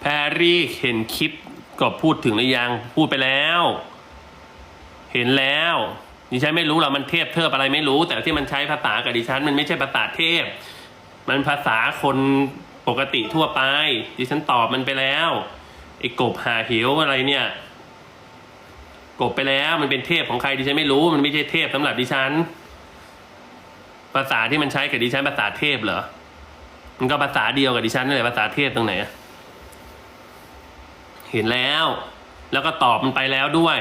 แพรรี่เห็นคลิปก็พูดถึงหรือยังพูดไปแล้ว เห็นแล้วดิฉันไม่รู้หรอกมันเทพเทิบอะไรไม่รู้ แต่ที่มันใช้ภาษากับดิฉัน มันไม่ใช่ภาษาเทพ มันภาษาคนปกติทั่วไป ดิฉันตอบมันไปแล้วไอ้กบหาหิวอะไรเนี่ย กบไปแล้วมันเป็นเทพของใครดิฉันไม่รู้ มันไม่ใช่เทพสำหรับดิฉัน ภาษาที่มันใช้กับดิฉันภาษาเทพเหรอมันก็ภาษาเดียวกับดิฉันนั่นแหละภาษาเทพตรงไหนอะ เห็นแล้ว แล้วก็ตอบมันไปแล้วด้วย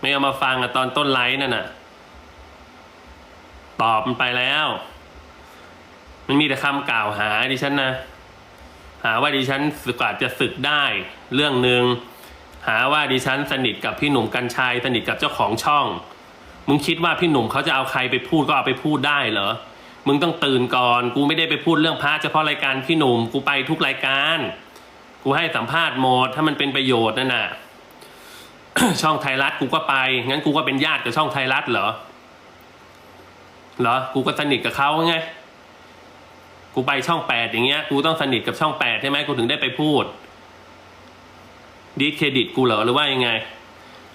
ไม่เอามาฟังอะตอนต้นไลฟ์นั่นน่ะ ตอบมันไปแล้ว มันมีแต่คำกล่าวหาดิฉันนะ หาว่าดิฉันสึกอาจจะศึกได้เรื่องหนึ่งหาว่าดิฉันสนิทกับพี่หนุ่มกัญชัยสนิทกับเจ้าของช่อง มึงคิดว่าพี่หนุ่มเขาจะเอาใครไปพูดก็เอาไปพูดได้เหรอ มึงต้องตื่นก่อน กูไม่ได้ไปพูดเรื่องพระเฉพาะรายการพี่หนุ่ม กูไปทุกรายการ กูให้สัมภาษณ์หมดถ้ามันเป็นประโยชน์นั่นน่ะ ช่องไทยรัฐกูก็ไป งั้นกูก็เป็นญาติกับช่องไทยรัฐเหรอ เหรอ กูก็สนิทกับเขาไง กูไปช่องแปดอย่างเงี้ย กูต้องสนิทกับช่องแปดใช่ไหมกูถึงได้ไปพูด ดีเครดิตกูเหรอหรือว่ายังไง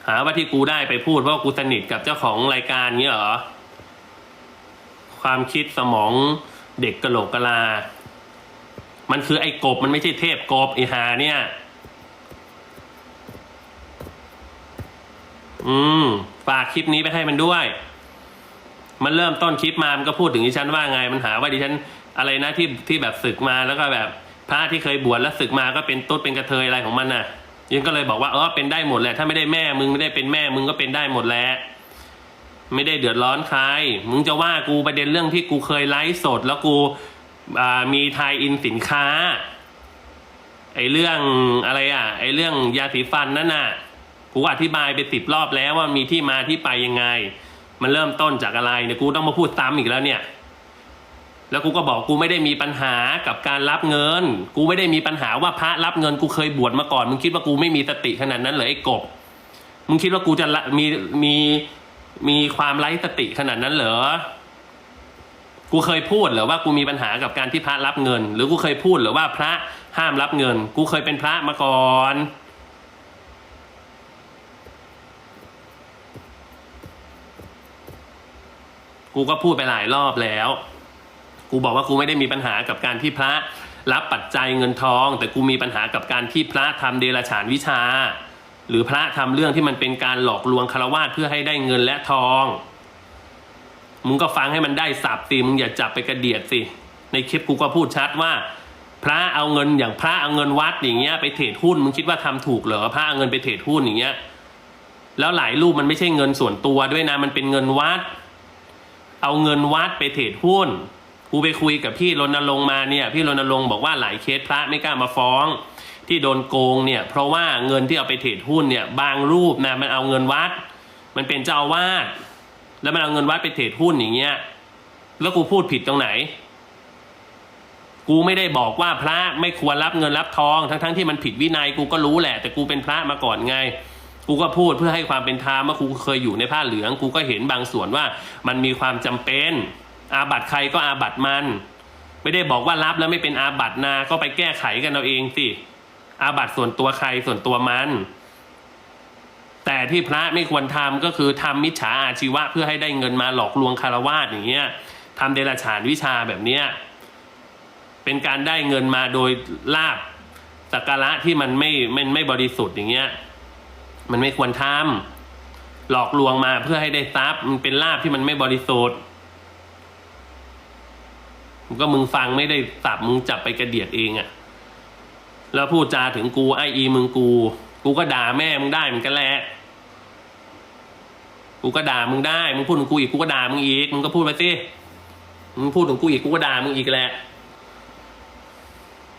หาว่าที่กูได้ไปพูดเพราะกูสนิทกับเจ้าของรายการเงี้ยเหรอ ความคิดสมองเด็กกะโหลกกะลา มันคือไอ้กบมันไม่ใช่เทพกบไอ้หาเนี่ย อืมฝากคลิปนี้ไปให้มันด้วย มันเริ่มต้นคลิปมา มันก็พูดถึงดิฉันว่าไง มันหาว่าดิฉัน อะไรนะที่ที่แบบศึกมาแล้วก็แบบพระที่เคยบวชแล้วศึกมาก็เป็นตุ๊ดเป็นกระเทยอะไรของมันน่ะ ยังก็เลยบอกว่าเออเป็นได้หมดแหละ ถ้าไม่ได้แม่มึงไม่ได้เป็นแม่มึงก็เป็นได้หมดแหละไม่ได้เดือดร้อนใคร มึงจะว่ากูประเด็นเรื่องที่กูเคยไลฟ์สดแล้วกู มีทายอินสินค้า ไอ้เรื่องอะไรอะ ไอ้เรื่องยาสีฟันนั่นน่ะกูอธิบายไปสิบรอบแล้วว่ามีที่มาที่ไปยังไง มันเริ่มต้นจากอะไรเนี่ยกูต้องมาพูดซ้ำอีกแล้วเนี่ย แล้วกูก็บอกกูไม่ได้มีปัญหากับการรับเงิน กูไม่ได้มีปัญหาว่าพระรับเงินกูเคยบวชมาก่อน มึงคิดว่ากูไม่มีสติขนาดนั้นเหรอไอ้กบ มึงคิดว่ากูจะมีมีมีความไร้สติขนาดนั้นเหรอ กูเคยพูดหรือว่ากูมีปัญหากับการที่พระรับเงิน หรือกูเคยพูดหรือว่าพระห้ามรับเงิน กูเคยเป็นพระมาก่อนกูก็พูดไปหลายรอบแล้ว กูบอกว่ากูไม่ได้มีปัญหากับการที่พระรับปัจจัยเงินทอง แต่กูมีปัญหากับการที่พระทำเดรัจฉานวิชา หรือพระทำเรื่องที่มันเป็นการหลอกลวงคารวาสเพื่อให้ได้เงินและทอง มึงก็ฟังให้มันได้สับสิมึงอย่าจับไปกระเดียดสิ ในคลิปกูก็พูดชัดว่า พระเอาเงินอย่างพระเอาเงินวัดอย่างเงี้ยไปเทรดหุ้นมึงคิดว่าทำถูกเหรอพระเอาเงินไปเทรดหุ้นอย่างเงี้ยแล้วหลายรูปมันไม่ใช่เงินส่วนตัวด้วยนะมันเป็นเงินวัด เอาเงินวัดไปเทรดหุ้นกูไปคุยกับพี่รณรงค์มาเนี่ย พี่รณรงค์บอกว่าหลายเคสพระไม่กล้ามาฟ้อง ที่โดนโกงเนี่ย เพราะว่าเงินที่เอาไปเทรดหุ้นเนี่ย บางรูปนะมันเอาเงินวัด มันเป็นเจ้าอาวาด แล้วมันเอาเงินวัดไปเทรดหุ้นอย่างเงี้ย แล้วกูพูดผิดตรงไหน กูไม่ได้บอกว่าพระไม่ควรรับเงินรับทอง ทั้งๆทที่มันผิดวินัยกูก็รู้แหละ แต่กูเป็นพระมาก่อนไง กูก็พูดเพื่อให้ความเป็นธรรมว่ากูเคยอยู่ในผ้าเหลือง กูก็เห็นบางส่วนว่ามันมีความจำเป็น อาบัตใครก็อาบัตมัน ไม่ได้บอกว่ารับแล้วไม่เป็นอาบัตนา ก็ไปแก้ไขกันเอาเองสิ อาบัตส่วนตัวใครส่วนตัวมัน แต่ที่พระไม่ควรทำก็คือทำมิจฉาอาชีวะเพื่อให้ได้เงินมาหลอกลวงคารวาสอย่างเงี้ยทำเดรัจฉานวิชาแบบเนี้ยเป็นการได้เงินมาโดยลาบสักการะที่มันไม่ไม่ไม่บริสุทธิ์อย่างเงี้ย มันไม่ควรทำหลอกลวงมาเพื่อให้ได้ทรัพย์มันเป็นลาบที่มันไม่บริสุทธิ์ก็มึงฟังไม่ได้สับมึงจับไปกระเดียดเองอะแล้วพูดจาถึงกูไออีมึงกู กูก็ด่าแม่มึงได้มือนกันแหละ กูก็ด่ามึงได้มึงพูดถึงกูอีกกูก็ด่ามึงอีกมึงก็พูดไปสิมึงพูดถึงกูอีกกูก็ด่ามึงอีกแหละ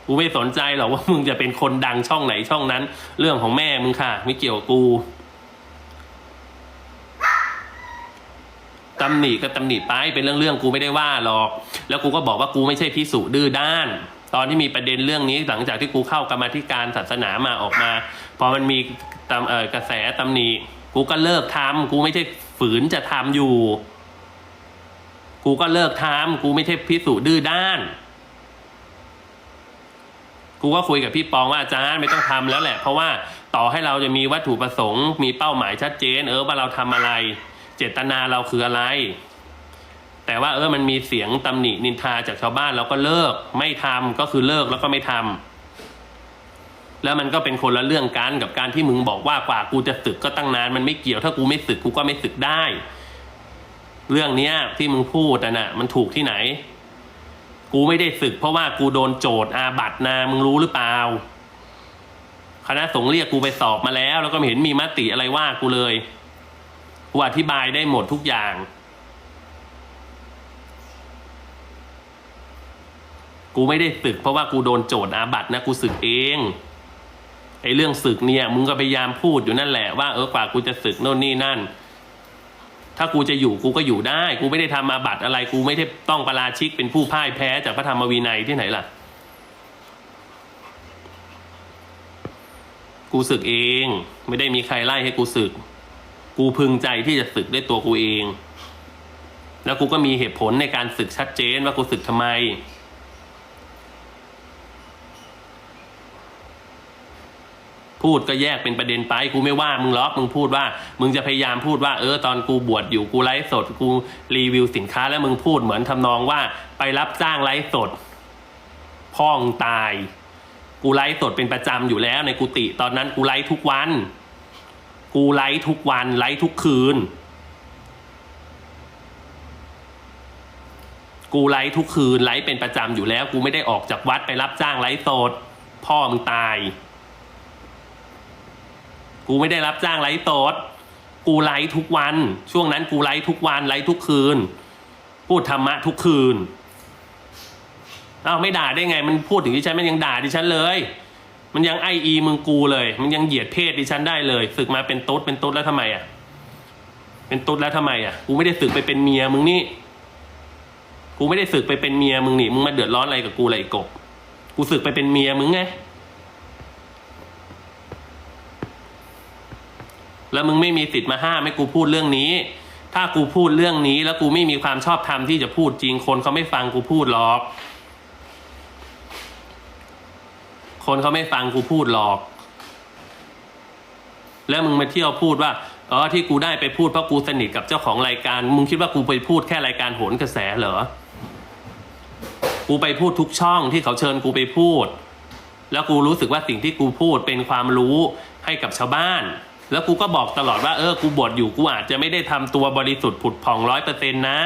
กูไม่สนใจหรอกว่ามึงจะเป็นคนดังช่องไหนช่องนั้น เรื่องของแม่มึงค่ะ ไม่เกี่ยวกับกูตำหนิก็ตำหนิไปเป็นเรื่องเรื่องๆกูไม่ได้ว่าหรอก แล้วกูก็บอกว่ากูไม่ใช่พิสุดื้อด้าน ตอนที่มีประเด็นเรื่องนี้หลังจากที่กูเข้ากรรมธิการศาสนามาออกมา พอมันมีกระแสตำหนิ กูก็เลิกทำกูไม่ใช่ฝืนจะทำอยู่ กูก็เลิกทำกูไม่ใช่พิสุดื้อด้าน กูก็คุยกับพี่ปองว่าอาจารย์ไม่ต้องทำแล้วแหละ เพราะว่าต่อให้เราจะมีวัตถุประสงค์ มีเป้าหมายชัดเจน เออว่าเราทำอะไร เจตนาเราคืออะไร แต่ว่าเออมันมีเสียงตำหนินินทาจากชาวบ้านเราก็เลิก ไม่ทำก็คือเลิกแล้วก็ไม่ทำ แล้วมันก็เป็นคนละเรื่องกันกับการที่มึงบอกว่ากว่ากูจะศึกก็ตั้งนานมันไม่เกี่ยวถ้ากูไม่ศึกกูก็ไม่ศึกได้ เรื่องเนี้ยที่มึงพูดน่ะ มันถูกที่ไหน กูไม่ได้ศึก เพราะว่ากูโดนโจทย์อาบัตนะมึงรู้หรือเปล่าคณะสงฆ์เรียกกูไปสอบมาแล้ว แล้วก็ไม่เห็นมีมติอะไรว่ากูเลยกูอธิบายได้หมดทุกอย่าง กูไม่ได้ศึก เพราะว่ากูโดนโจทย์อาบัตนะกูศึกเอง ไอ้เรื่องศึกเนี่ยมึงก็พยายามพูดอยู่นั่นแหละว่าเออกว่ากูจะศึกโน่นนี่นั่น ถ้ากูจะอยู่กูก็อยู่ได้ กูไม่ได้ทำอาบัตอะไร กูไม่ได้ต้องประราชิกเป็นผู้พ่ายแพ้จากพระธรรมวินัยที่ไหนล่ะ กูศึกเอง ไม่ได้มีใครไล่ให้กูศึก กูพึงใจที่จะศึกด้วยตัวกูเอง แล้วกูก็มีเหตุผลในการศึกชัดเจนว่ากูศึกทำไม พูดก็แยกเป็นประเด็นไปกูไม่ว่ามึงหรอกมึงพูดว่า มึงจะพยายามพูดว่าเออตอนกูบวชอยู่กูไลฟ์สดกูรีวิวสินค้าแล้วมึงพูดเหมือนทำนองว่าไปรับจ้างไลฟ์สดพ่องตาย กูไลฟ์สดเป็นประจำอยู่แล้วในกุฏิตอนนั้นกูไลฟ์ทุกวัน กูไลฟ์ทุกวันไลฟ์ทุกคืน กูไลฟ์ทุกคืนไลฟ์เป็นประจำอยู่แล้ว กูไม่ได้ออกจากวัดไปรับจ้างไลฟ์สดพ่อมึงตาย กูไม่ได้รับจ้างไลฟ์สดกูไลฟ์ทุกวัน ช่วงนั้นกูไลฟ์ทุกวันไลฟ์ทุกคืน พูดธรรมะทุกคืนอ้าวไม่ด่าได้ไง มันพูดถึงดิฉันมันยังด่าดิฉันเลย มันยังไออีมึงกูเลย มันยังเหยียดเพศดิฉันได้เลยศึกมาเป็นตุ๊ดเป็นตุ๊ดแล้วทำไมอะ เป็นตุ๊ดแล้วทำไมอะกูไม่ได้ศึกไปเป็นเมียมึงนี่กูไม่ได้ศึกไปเป็นเมียมึงนี่มึงมาเดือดร้อนอะไรกับกูเลยไอ้กบกูศึกไปเป็นเมียมึงไง แล้วมึงไม่มีสิทธิ์มาห้ามให้กูพูดเรื่องนี้ ถ้ากูพูดเรื่องนี้ แล้วกูไม่มีความชอบธรรมที่จะพูดจริง คนเขาไม่ฟังกูพูดหรอก คนเขาไม่ฟังกูพูดหรอก แล้วมึงมาเที่ยวพูดว่าอ๋อที่กูได้ไปพูดเพราะกูสนิทกับเจ้าของรายการ มึงคิดว่ากูไปพูดแค่รายการโหนกระแสเหรอ กูไปพูดทุกช่องที่เขาเชิญกูไปพูด แล้วกูรู้สึกว่าสิ่งที่กูพูดเป็นความรู้ให้กับชาวบ้าน แล้วกูก็บอกตลอดว่าเออกูบวชอยู่กูอาจจะไม่ได้ทำตัวบริสุทธิ์ผุดผ่องร้อยเปอร์เซ็นต์นะ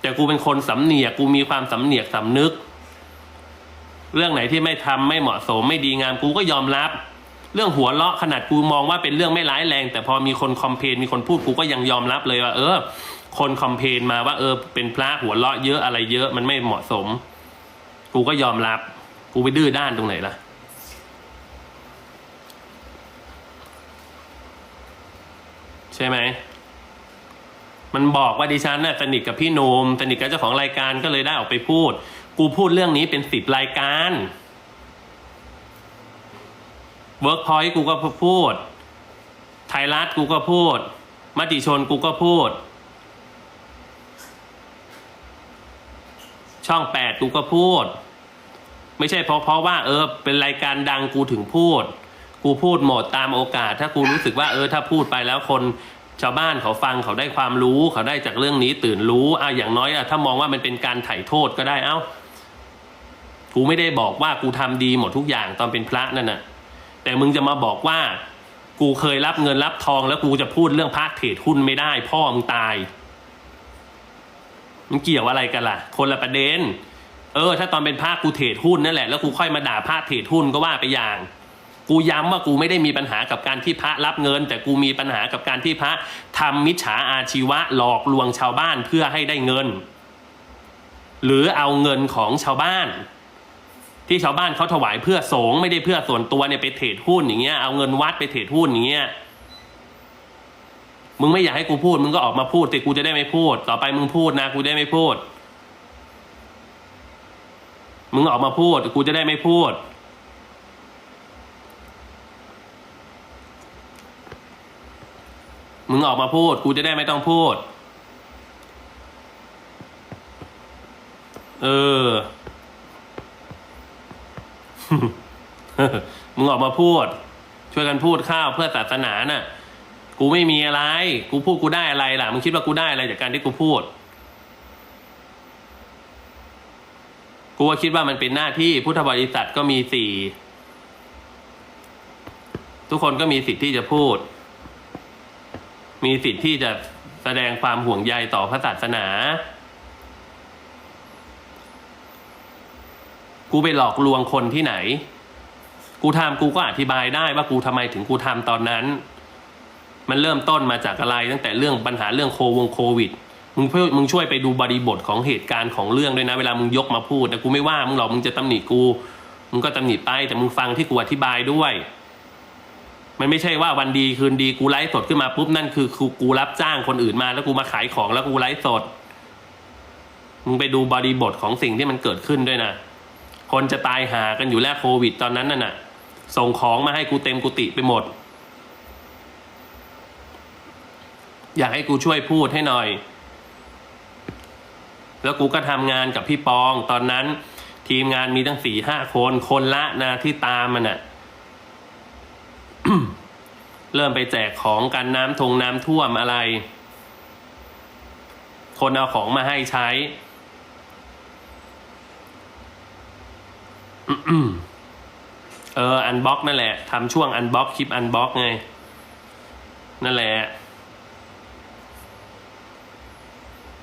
แต่กูเป็นคนสำเนียกกูมีความสำเนียกสำนึก เรื่องไหนที่ไม่ทำไม่เหมาะสมไม่ดีงามกูก็ยอมรับ เรื่องหัวเราะขนาดกูมองว่าเป็นเรื่องไม่ร้ายแรง แต่พอมีคนคอมเพนมีคนพูดกูก็ยังยอมรับเลยว่า เออ คนคอมเพนมาว่า เออ เป็นพระหัวเราะเยอะอะไรเยอะมันไม่เหมาะสม กูก็ยอมรับ กูไปดื้อด้านตรงไหนล่ะ ช่ไหม มันบอกว่าดิฉันน่ะสนิทกับพี่โนมสนิทกับเจ้าของรายการก็เลยได้ออกไปพูด กูพูดเรื่องนี้เป็นสิบรายการเวิร์กพอยต์กูก็พูด ไทยรัฐกูก็พูด มติชนกูก็พูด ช่องแปดกูก็พูด ไม่ใช่เพราะเพราะว่า เออ เป็นรายการดังกูถึงพูด กูพูดหมดตามโอกาส ถ้ากูรู้สึกว่าเออถ้าพูดไปแล้วคนชาวบ้านเขาฟังเขาได้ความรู้เขาได้จากเรื่องนี้ตื่นรู้อะอย่างน้อยอะถ้ามองว่ามันเป็นการไถ่โทษก็ได้เอ้ากูไม่ได้บอกว่ากูทำดีหมดทุกอย่างตอนเป็นพระนั่นน่ะ แต่มึงจะมาบอกว่า กูเคยรับเงินรับทอง แล้วกูจะพูดเรื่องพระเทรดหุ้นไม่ได้ พ่อมึงตายมันเกี่ยวอะไรกันล่ะ คนละประเด็น เออ ถ้าตอนเป็นพระกูเทรดหุ้นนั่นแหละแล้วกูค่อยมาด่าพระเทรดหุ้นก็ว่าไปอย่าง กูย้ำว่ากูไม่ได้มีปัญหากับการที่พระรับเงิน แต่กูมีปัญหากับการที่พระทำมิจฉาอาชีวะหลอกลวงชาวบ้านเพื่อให้ได้เงิน หรือเอาเงินของชาวบ้าน ที่ชาวบ้านเขาถวายเพื่อสงฆ์ไม่ได้เพื่อส่วนตัวเนี่ยไปเทรดหุ้นอย่างเงี้ยเอาเงินวัดไปเทรดหุ้นอย่างเงี้ยมึงไม่อยากให้กูพูด มึงก็ออกมาพูดแต่กูจะได้ไม่พูด ต่อไปมึงพูดนะ กูได้ไม่พูด มึงออกมาพูด กูจะได้ไม่พูด มึงออกมาพูด กูจะได้ไม่ต้องพูด เออ มึงออกมาพูด ช่วยกันพูดข้าวเพื่อศาสนาน่ะ กูไม่มีอะไร กูพูดกูได้อะไรล่ะ มึงคิดว่ากูได้อะไรจากการที่กูพูด กูว่าคิดว่ามันเป็นหน้าที่พุทธบริษัทก็มีสี่ ทุกคนก็มีสิทธิ์ที่จะพูด มีสิทธิ์ที่จะแสดงความห่วงใยต่อพระศาสนา กูไปหลอกลวงคนที่ไหน กูทำกูก็อธิบายได้ว่ากูทำไมถึงกูทำตอนนั้น มันเริ่มต้นมาจากอะไรตั้งแต่เรื่องปัญหาเรื่องโควงโควิดมึงเพื่อมึงช่วยไปดูบริบทของเหตุการณ์ของเรื่องด้วยนะ เวลามึงยกมาพูดแต่กูไม่ว่ามึงหรอกมึงจะตำหนิกู มึงก็ตำหนิไปแต่มึงฟังที่กูอธิบายด้วย มันไม่ใช่ว่าวันดีคืนดีกูไลฟ์สดขึ้นมาปุ๊บนั่นคือกูกูรับจ้างคนอื่นมา แล้วกูมาขายของแล้วกูไลฟ์สด มึงไปดูบริบทของสิ่งที่มันเกิดขึ้นด้วยนะ คนจะตายหากันอยู่แล้วโควิดตอนนั้นน่ะนะส่งของมาให้กูเต็มกุฏิไปหมด อยากให้กูช่วยพูดให้หน่อย แล้วกูก็ทำงานกับพี่ปองตอนนั้น ทีมงานมีตั้งสี่ห้าคนคนละนะที่ตามมันน่ะ เริ่มไปแจกของกันน้ำทงน้ำท่วมอะไร คนเอาของมาให้ใช้เอออันบ็อกนั่นแหละทำช่วงอันบ็อกคลิปอันบ็อกไง นั่นแหละ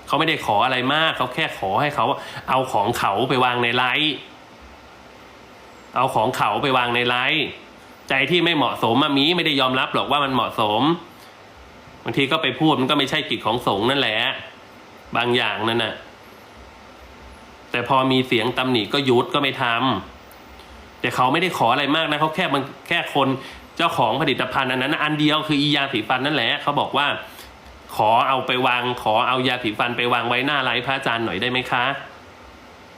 เขาไม่ได้ขออะไรมากเขาแค่ขอให้เขาเอาของเขาไปวางในไลฟ์เอาของเขาไปวางในไลฟ์ ใจที่ไม่เหมาะสมมามีไม่ได้ยอมรับหรอกว่ามันเหมาะสมบางทีก็ไปพูดมันก็ไม่ใช่กิจของสงฆ์นั่นแหละ บางอย่างนั่นน่ะ แต่พอมีเสียงตำหนิก็ยุดก็ไม่ทำแต่เขาไม่ได้ขออะไรมากนะเขาแค่มันแค่คนเจ้าของผลิตภัณฑ์อันนั้นอันเดียวคืออียาสีฟันนั่นแหละเขาบอกว่า ขอเอาไปวาง ขอเอายาสีฟันไปวางไว้หน้าไลฟ์พระอาจารย์หน่อยได้ไหมคะ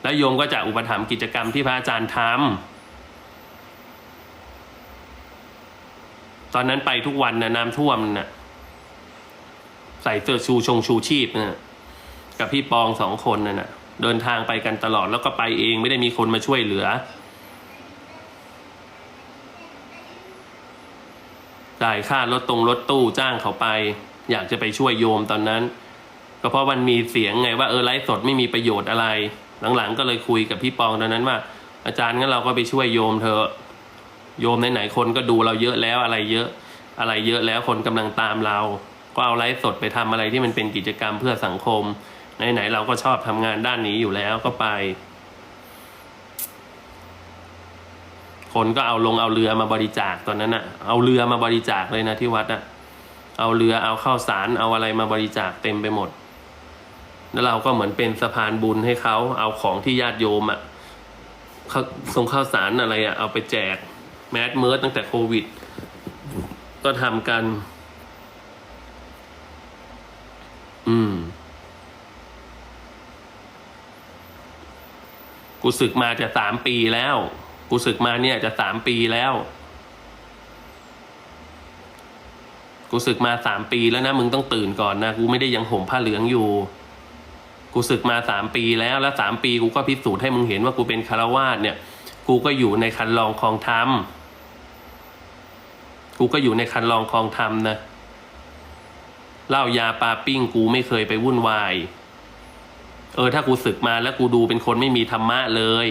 แล้วโยมก็จะอุปถัมภ์กิจกรรมที่พระอาจารย์ทำ ตอนนั้นไปทุกวันนะน้ำท่วมนะใส่เสื้อชูชงชูชีพนะกับพี่ปองสองคนนะ่ะ เดินทางไปกันตลอดแล้วก็ไปเองไม่ได้มีคนมาช่วยเหลือจ่ายค่ารถตรงรถตู้จ้างเขาไป อยากจะไปช่วยโยมตอนนั้น ก็เพราะมันมีเสียงไงว่าเออไลฟ์สดไม่มีประโยชน์อะไร หลังๆก็เลยคุยกับพี่ปองตอนนั้นว่า อาจารย์งั้นเราก็ไปช่วยโยมเธอะ โยมไหนๆคนก็ดูเราเยอะแล้วอะไรเยอะอะไรเยอะแล้วคนกำลังตามเรา ก็เอาไลฟ์สดไปทำอะไรที่มันเป็นกิจกรรมเพื่อสังคม ไหนๆเราก็ชอบทำงานด้านนี้อยู่แล้วก็ไป คนก็เอาลงเอาเรือมาบริจาคตอนนั้นอะเอาเรือมาบริจาคเลยนะที่วัดอะเอาเรือเอาข้าวสารเอาอะไรมาบริจาคเต็มไปหมด แล้วเราก็เหมือนเป็นสะพานบุญให้เขาเอาของที่ญาติโยมอะส่งข้าวสารอะไรอะเอาไปแจก แมสเมิร์ดตั้งแต่โควิด ก็ทำกัน อืม กูศึกมาจะสามปีแล้ว กูศึกมาเนี่ยจะสามปีแล้ว กูศึกมาสามปีแล้วนะ มึงต้องตื่นก่อนนะ กูไม่ได้ยังห่มผ้าเหลืองอยู่กูศึกมาสามปีแล้วแล้วสามปีกูก็พิสูจน์ให้มึงเห็นว่ากูเป็นคารวาสเนี่ย กูก็อยู่ในคันลองคลองธรรม กูก็อยู่ในคันลองคลองธรรมนะเหล้ายาปลาปิ้งกูไม่เคยไปวุ่นวาย เออ ถ้ากูศึกมาแล้วกูดูเป็นคนไม่มีธรรมะเลย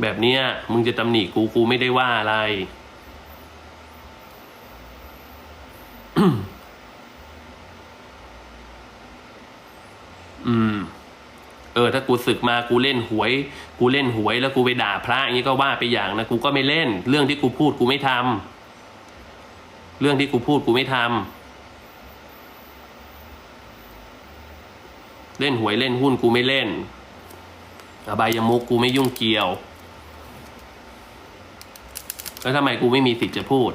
แบบเนี้ย มึงจะตำหนิกูกูไม่ได้ว่าอะไร อืม เออ ถ้ากูศึกมากูเล่นหวย กูเล่นหวยแล้วกูไปด่าพระอย่างนี้ก็ว่าไปอย่างนะกูก็ไม่เล่น เรื่องที่กูพูดกูไม่ทำ เรื่องที่กูพูดกูไม่ทำเล่นหวยเล่นหุ้นกูไม่เล่นอบายมุกกูไม่ยุ่งเกี่ยว แล้วทำไมกูไม่มีสิทธิ์จะพูด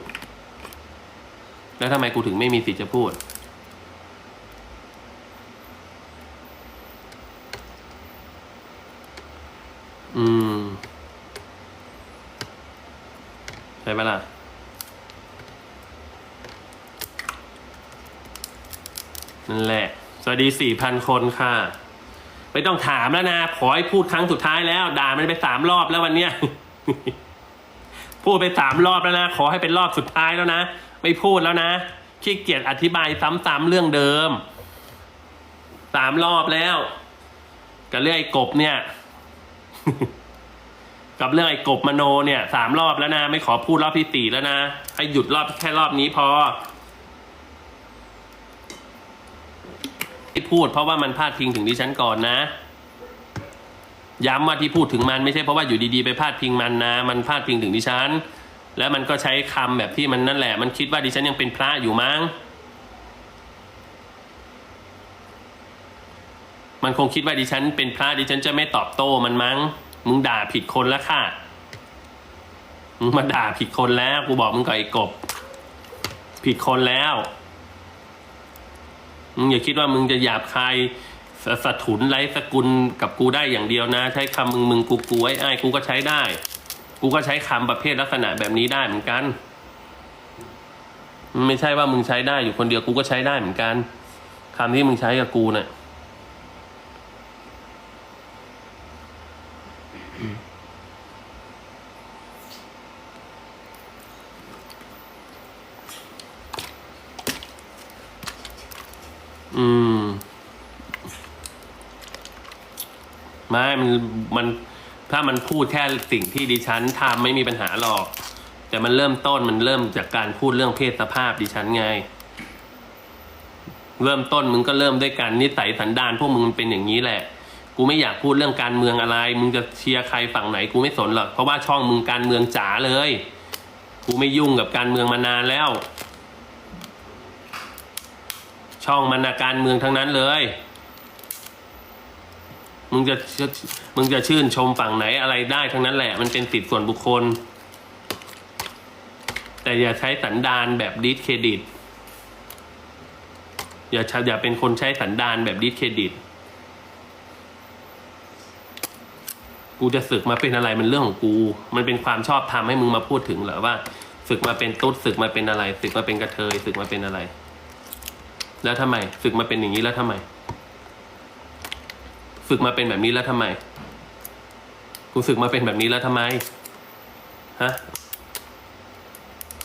แล้วทำไมกูถึงไม่มีสิทธิ์จะพูดอืมใช่ไหมล่ะ นั่นแหละ สวัสดีสี่พันคนค่ะ ไม่ต้องถามแล้วนะ ขอให้พูดครั้งสุดท้ายแล้ว ด่ามันไปสามรอบแล้ววันเนี้ยพูดไปสามรอบแล้วนะ ขอให้เป็นรอบสุดท้ายแล้วนะ ไม่พูดแล้วนะขี้เกียจอธิบายซ้ำๆเรื่องเดิมสามรอบแล้ว กับเรื่องไอ้กบเนี่ย กับเรื่องไอ้กบมโนเนี่ยสามรอบแล้วนะ ไม่ขอพูดรอบที่สี่แล้วนะ ให้หยุดรอบแค่รอบนี้พอ ที่พูดเพราะว่ามันพาดพิงถึงดิฉันก่อนนะ ย้ำว่าที่พูดถึงมันไม่ใช่เพราะว่าอยู่ดีๆไปพาดพิงมันนะ มันพาดพิงถึงดิฉัน แล้วมันก็ใช้คำแบบที่มันนั่นแหละ มันคิดว่าดิฉันยังเป็นพระอยู่มั้ง มันคงคิดว่าดิฉันเป็นพระดิฉันจะไม่ตอบโต้มันมั้ง มึงด่าผิดคนแล้วค่ะ มึงมาด่าผิดคนแล้ว กูบอกมึงกับไอ้กบ ผิดคนแล้ว มึงอย่าคิดว่ามึงจะหยาบคายสสะถุนไร้สกุลกับกูได้อย่างเดียวนะ ใช้คำมึงมึงกูกูไอ้ไอ้กูก็ใช้ได้ กูก็ใช้คำประเภทลักษณะแบบนี้ได้เหมือนกัน ไม่ใช่ว่ามึงใช้ได้อยู่คนเดียวกูก็ใช้ได้เหมือนกันคำที่มึงใช้กับกูเนะ่ย ม่มันมันถ้ามันพูดแค่สิ่งที่ดิฉันทำไม่มีปัญหาหรอก แต่มันเริ่มต้นมันเริ่มจากการพูดเรื่องเพศสภาพดิฉันไง เริ่มต้นมึงก็เริ่มด้วยการนิสัยสันดานพวกมึงมันเป็นอย่างนี้แหละ กูไม่อยากพูดเรื่องการเมืองอะไร มึงจะเชียร์ใครฝั่งไหนกูไม่สนหรอกเพราะว่าช่องมึงการเมืองจ๋าเลย กูไม่ยุ่งกับการเมืองมานานแล้ว ช่องมันนะการเมืองทั้งนั้นเลย มึงจะมึงจะชื่นชมฝั่งไหนอะไรได้ทั้งนั้นแหละ มันเป็นสิทธิส่วนบุคคล แต่อย่าใช้สันดานแบบดิสเครดิต อย่าอย่าเป็นคนใช้สันดานแบบดิสเครดิต กูจะศึกมาเป็นอะไรมันเรื่องของกู มันเป็นความชอบทำให้มึงมาพูดถึงเหรอว่าศึกมาเป็นตุ๊ดศึกมาเป็นอะไรศึกมาเป็นกระเทยศึกมาเป็นอะไร แล้วทำไมฝึกมาเป็นอย่างนี้แล้วทำไม ฝึกมาเป็นแบบนี้แล้วทำไม กูฝึกมาเป็นแบบนี้แล้วทำไม ฮะ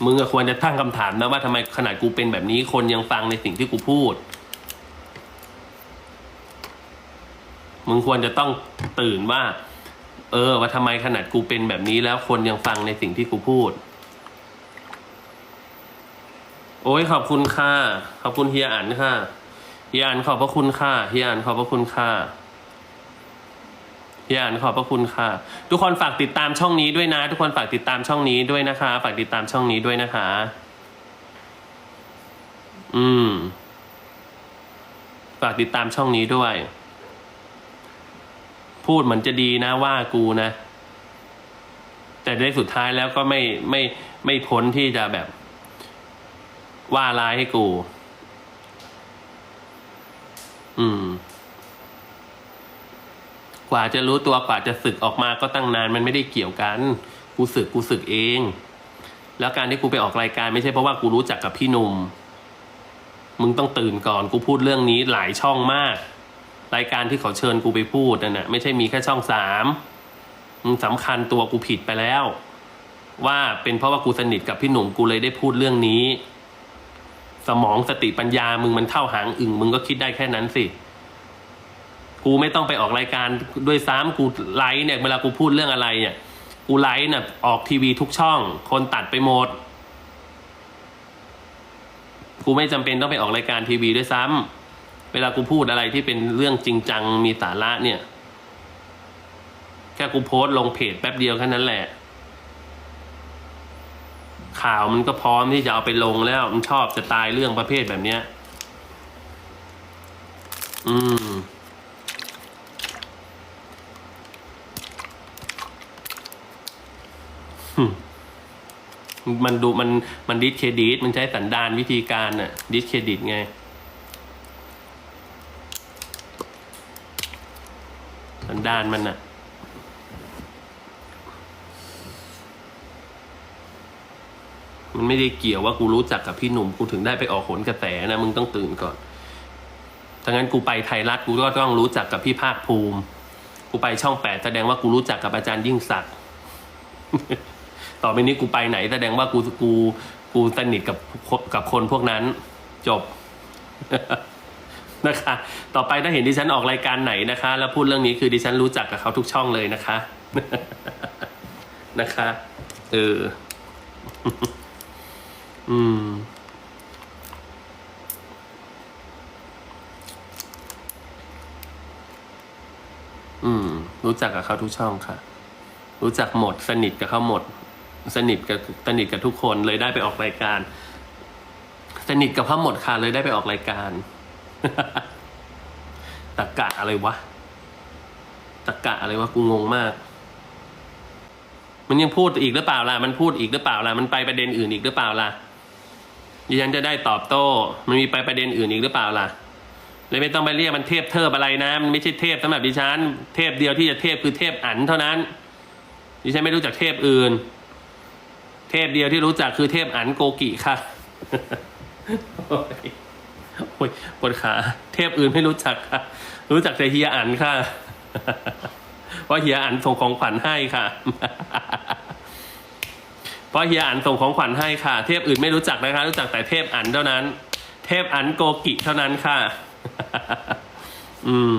มึงก็ควรจะตั้งคำถามนะว่าทำไมขนาดกูเป็นแบบนี้ คนยังฟังในสิ่งที่กูพูด มึงควรจะต้องตื่นว่า เออ ว่าทำไมขนาดกูเป็นแบบนี้แล้วคนยังฟังในสิ่งที่กูพูด โอ้ยขอบคุณค่ะ ขอบคุณเฮียอันค่ะเฮียอันขอบพระคุณค่ะเฮียอันขอบพระคุณค่ะ เฮียอันขอบพระคุณค่ะ ทุกคนฝากติดตามช่องนี้ด้วยนะ ทุกคนฝากติดตามช่องนี้ด้วยนะคะ ฝากติดตามช่องนี้ด้วยนะคะ อืม ฝากติดตามช่องนี้ด้วย พูดเหมือนจะดีนะว่ากูนะ แต่ในสุดท้ายแล้วก็ไม่ไม่ไม่พ้นที่จะแบบ ว่าร้ายให้กู อืม กว่าจะรู้ตัวกว่าจะสึกออกมาก็ตั้งนานมันไม่ได้เกี่ยวกัน กูสึกกูสึกเอง แล้วการที่กูไปออกรายการไม่ใช่เพราะว่ากูรู้จักกับพี่หนุ่ม มึงต้องตื่นก่อนกูพูดเรื่องนี้หลายช่องมาก รายการที่เขาเชิญกูไปพูดนั่นนะไม่ใช่มีแค่ช่องสามมึงสำคัญตัวกูผิดไปแล้ว ว่าเป็นเพราะว่ากูสนิทกับพี่หนุ่มกูเลยได้พูดเรื่องนี้ สมองสติปัญญามึงมันเท่าหางอึ่งมึงก็คิดได้แค่นั้นสิ กูไม่ต้องไปออกรายการด้วยซ้ำกูไลฟ์เนี่ยเวลากูพูดเรื่องอะไรเนี่ยกูไลฟ์เนี่ยออกทีวีทุกช่อง คนตัดไปหมดกูไม่จำเป็นต้องไปออกรายการทีวีด้วยซ้ำเวลากูพูดอะไรที่เป็นเรื่องจริงจังมีสาระเนี่ย แค่กูโพสต์ลงเพจแป๊บเดียวแค่นั้นแหละ ข่าวมันก็พร้อมที่จะเอาไปลงแล้วมันชอบจะตายเรื่องประเภทแบบเนี้ย อืม มันดูมันมันดิสเครดิตมันใช้สันดานวิธีการน่ะดิสเครดิตไงสันดานมันน่ะมันไม่ได้เกี่ยวว่ากูรู้จักกับพี่หนุ่มกูถึงได้ไปออกโหนกระแสนะมึงต้องตื่นก่อนถ้างั้นกูไปไทยรัฐกูก็ต้องรู้จักกับพี่ภาคภูมิ กูไปช่องแปดแสดงว่ากูรู้จักกับอาจารย์ยิ่งศักดิ์ ต่อไปนี้กูไปไหนแสดงว่ากูกูกูสนิทกับกับคนพวกนั้น จบนะคะ ต่อไปถ้าเห็นดิฉันออกรายการไหนนะคะ แล้วพูดเรื่องนี้คือดิฉันรู้จักกับเขาทุกช่องเลยนะคะนะคะเอออืมอืม รู้จักกับเขาทุกช่องค่ะ รู้จักหมดสนิทกับเขาหมด สนิทกับสนิทกับทุกคนเลยได้ไปออกรายการ สนิทกับเขาหมดค่ะเลยได้ไปออกรายการตะกะอะไรวะตะกะอะไรวะกูงงมาก มันยังพูดอีกหรือเปล่าล่ะมันพูดอีกหรือเปล่าล่ะมันไปประเด็นอื่นอีกหรือเปล่าล่ะดิฉันจะได้ตอบโต้ มันมีไปประเด็นอื่นอีกหรือเปล่าล่ะเลยไม่ต้องไปเรียกมันเทพเทิบอะไรนะ มันไม่ใช่เทพสำหรับดิฉัน เทพเดียวที่จะเทพคือเทพอันเท่านั้น ดิฉันไม่รู้จักเทพอื่น เทพเดียวที่รู้จักคือเทพอันโกกิค่ะโอ้ยโอ้ยปวดขา เทพอื่นไม่รู้จักค่ะ รู้จักแต่เฮียอันค่ะเพราะเฮียอันส่งของขวัญให้ค่ะเพราะเฮียอันส่งของขวัญให้ค่ะ เทพอื่นไม่รู้จักนะคะ รู้จักแต่เทพอันเท่านั้น เทพอันโกกิเท่านั้นค่ะ อืม